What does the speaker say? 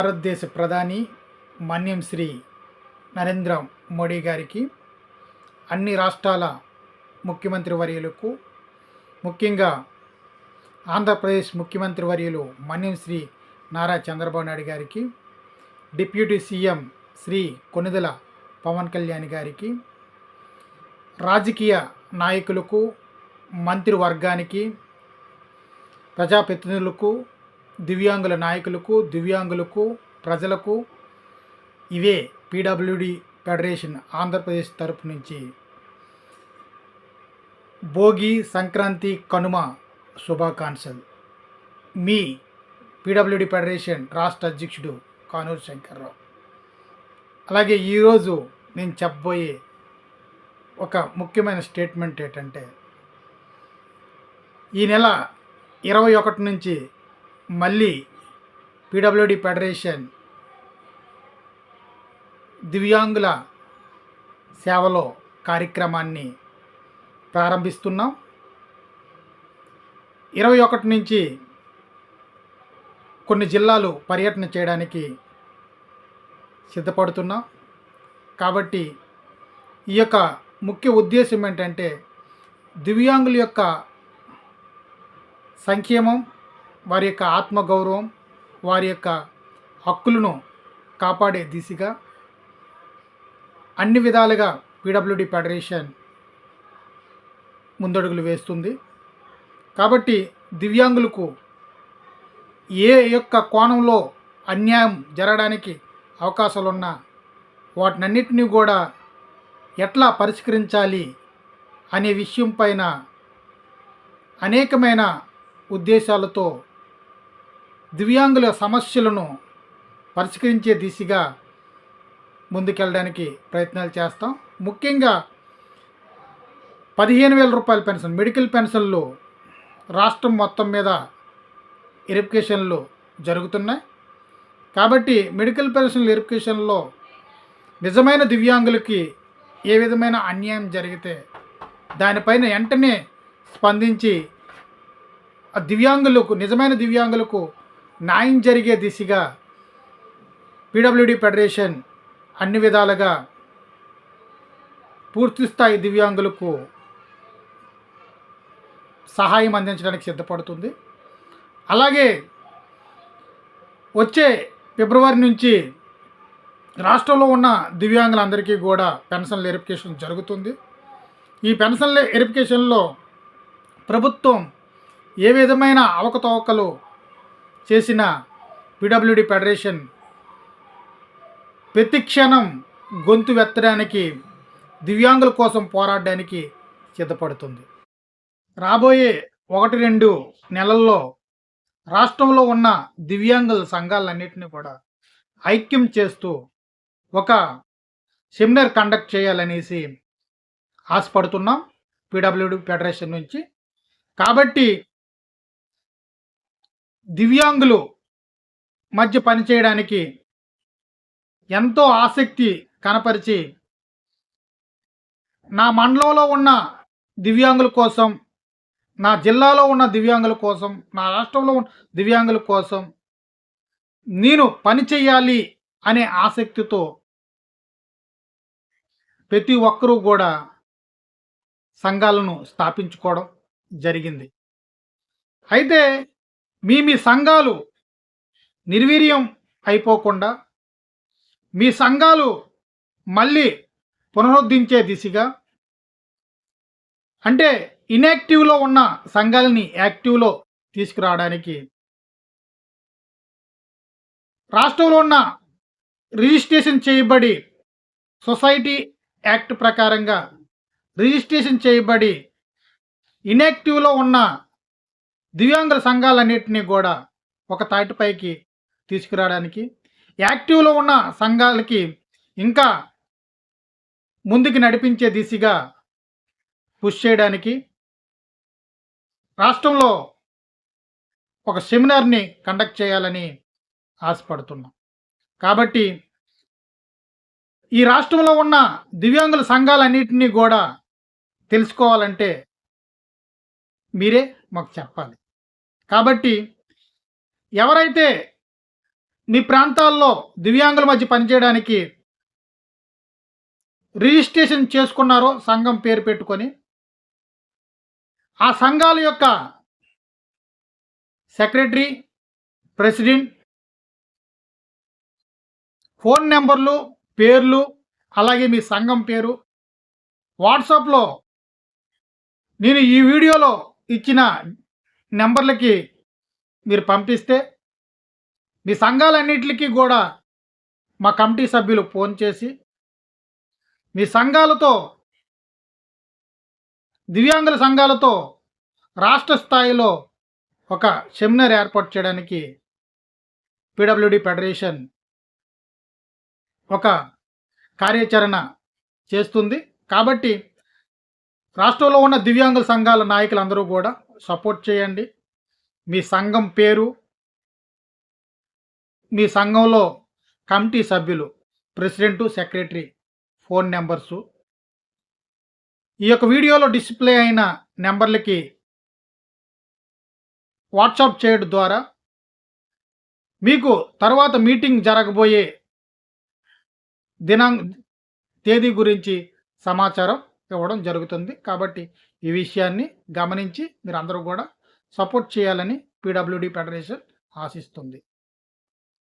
భారతదేశ ప్రధాని మన్యం శ్రీ నరేంద్ర మోడీ గారికి అన్ని రాష్ట్రాల ముఖ్యమంత్రి వర్యులకు ముఖ్యంగా ఆంధ్రప్రదేశ్ ముఖ్యమంత్రి వర్యులు మన్యం శ్రీ నారా చంద్రబాబు నాయుడు గారికి డిప్యూటీ సీఎం శ్రీ కొనుదల పవన్ కళ్యాణ్ గారికి రాజకీయ నాయకులకు మంత్రివర్గానికి ప్రజాప్రతినిధులకు దివ్యాంగుల నాయకులకు దివ్యాంగులకు ప్రజలకు ఇవే పీడబ్ల్యూడి ఫెడరేషన్ ఆంధ్రప్రదేశ్ తరపు నుంచి. భోగి సంక్రాంతి కనుమ శుభాకాంక్షలు. మీ పీడబ్ల్యూడి ఫెడరేషన్ రాష్ట్ర అధ్యక్షుడు కానూరు శంకర్రావు. అలాగే ఈరోజు నేను చెప్పబోయే ఒక ముఖ్యమైన స్టేట్మెంట్ ఏంటంటే ఈ నెల ఇరవై ఒకటి నుంచి మళ్ళీ పీడబ్ల్యూడి ఫెడరేషన్ దివ్యాంగుల సేవలో కార్యక్రమాన్ని ప్రారంభిస్తున్నాం. ఇరవై ఒకటి నుంచి కొన్ని జిల్లాలు పర్యటన చేయడానికి సిద్ధపడుతున్నాం. కాబట్టి ఈ యొక్క ముఖ్య ఉద్దేశం ఏంటంటే దివ్యాంగుల యొక్క సంక్షేమం వారి యొక్క ఆత్మగౌరవం వారి యొక్క హక్కులను కాపాడే దిశగా అన్ని విధాలుగా పీడబ్ల్యూడి ఫెడరేషన్ ముందడుగులు వేస్తుంది. కాబట్టి దివ్యాంగులకు ఏ యొక్క కోణంలో అన్యాయం జరగడానికి అవకాశాలు ఉన్నా వాటినన్నిటినీ కూడా ఎట్లా పరిష్కరించాలి అనే విషయం పైన అనేకమైన ఉద్దేశాలతో దివ్యాంగుల సమస్యలను పరిష్కరించే దిశగా ముందుకెళ్ళడానికి ప్రయత్నాలు చేస్తాం. ముఖ్యంగా పదిహేను వేల రూపాయల పెన్షన్ మెడికల్ పెన్షన్లు రాష్ట్రం మొత్తం మీద ఎరిఫికేషన్లు జరుగుతున్నాయి. కాబట్టి మెడికల్ పెన్షన్లు ఎరిఫికేషన్లో నిజమైన దివ్యాంగులకి ఏ విధమైన అన్యాయం జరిగితే దానిపైన వెంటనే స్పందించి దివ్యాంగులకు నిజమైన దివ్యాంగులకు న్యాయం జరిగే దిశగా పీడబ్ల్యూడి ఫెడరేషన్ అన్ని విధాలుగా పూర్తి స్థాయి దివ్యాంగులకు సహాయం అందించడానికి సిద్ధపడుతుంది. అలాగే వచ్చే ఫిబ్రవరి నుంచి రాష్ట్రంలో ఉన్న దివ్యాంగులందరికీ కూడా పెన్షన్ల వెరిఫికేషన్ జరుగుతుంది. ఈ పెన్షన్ వెరిఫికేషన్లో ప్రభుత్వం ఏ విధమైన అవకతవకలు చేసిన పిడబ్ల్యూడి ఫెడరేషన్ ప్రతి క్షణం గొంతు వెత్తడానికి దివ్యాంగుల కోసం పోరాడడానికి సిద్ధపడుతుంది. రాబోయే ఒకటి రెండు నెలల్లో రాష్ట్రంలో ఉన్న దివ్యాంగుల సంఘాలన్నింటినీ కూడా ఐక్యం చేస్తూ ఒక సెమినార్ కండక్ట్ చేయాలనేసి ఆశపడుతున్నాం. పీడబ్ల్యూడి ఫెడరేషన్ నుంచి. కాబట్టి దివ్యాంగులు మధ్య పనిచేయడానికి ఎంతో ఆసక్తి కనపరిచి నా మండలంలో ఉన్న దివ్యాంగుల కోసం నా జిల్లాలో ఉన్న దివ్యాంగుల కోసం నా రాష్ట్రంలో ఉన్న దివ్యాంగుల కోసం నేను పని చేయాలి అనే ఆసక్తితో ప్రతి ఒక్కరూ కూడా సంఘాలను స్థాపించుకోవడం జరిగింది. అయితే మీ మీ సంఘాలు నిర్వీర్యం అయిపోకుండా మీ సంఘాలు మళ్ళీ పునరుద్ధరించే దిశగా అంటే ఇన్యాక్టివ్లో ఉన్న సంఘాలని యాక్టివ్లో తీసుకురావడానికి రాష్ట్రంలో ఉన్న రిజిస్ట్రేషన్ చేయబడి సొసైటీ యాక్ట్ ప్రకారంగా రిజిస్ట్రేషన్ చేయబడి ఇన్యాక్టివ్లో ఉన్న దివ్యాంగుల సంఘాలన్నింటినీ కూడా ఒక తాటిపైకి తీసుకురావడానికి యాక్టివ్లో ఉన్న సంఘాలకి ఇంకా ముందుకు నడిపించే దిశగా పుష్ చేయడానికి రాష్ట్రంలో ఒక సెమినార్ని కండక్ట్ చేయాలని ఆశపడుతున్నాం. కాబట్టి ఈ రాష్ట్రంలో ఉన్న దివ్యాంగుల సంఘాలన్నింటినీ కూడా తెలుసుకోవాలంటే మీరే మాకు చెప్పాలి. కాబట్టి ఎవరైతే మీ ప్రాంతాల్లో దివ్యాంగుల మధ్య పనిచేయడానికి రిజిస్ట్రేషన్ చేసుకున్నారో సంఘం పేరు పెట్టుకొని ఆ సంఘాల యొక్క సెక్రటరీ ప్రెసిడెంట్ ఫోన్ నెంబర్లు పేర్లు అలాగే మీ సంఘం పేరు వాట్సాప్లో నేను ఈ వీడియోలో ఇచ్చిన నెంబర్లకి మీరు పంపిస్తే మీ సంఘాలన్నిటికీ కూడా మా కమిటీ సభ్యులు ఫోన్ చేసి మీ సంఘాలతో దివ్యాంగుల సంఘాలతో రాష్ట్ర స్థాయిలో ఒక సెమినార్ ఏర్పాటు చేయడానికి పిడబ్ల్యూడి ఫెడరేషన్ ఒక కార్యాచరణ చేస్తుంది. కాబట్టి రాష్ట్రంలో ఉన్న దివ్యాంగుల సంఘాల నాయకులందరూ కూడా సపోర్ట్ చేయండి. మీ సంఘం పేరు మీ సంఘంలో కమిటీ సభ్యులు ప్రెసిడెంటు సెక్రటరీ ఫోన్ నెంబర్సు. ఈ యొక్క వీడియోలో డిస్ప్లే అయిన నెంబర్లకి వాట్సాప్ చేయడం ద్వారా మీకు తర్వాత మీటింగ్ జరగబోయే దినాంక్ తేదీ గురించి సమాచారం ఇవ్వడం జరుగుతుంది. కాబట్టి ఈ విషయాన్ని గమనించి మీరు అందరూ కూడా సపోర్ట్ చేయాలని పీడబ్ల్యూడి ఫెడరేషన్ ఆశిస్తుంది.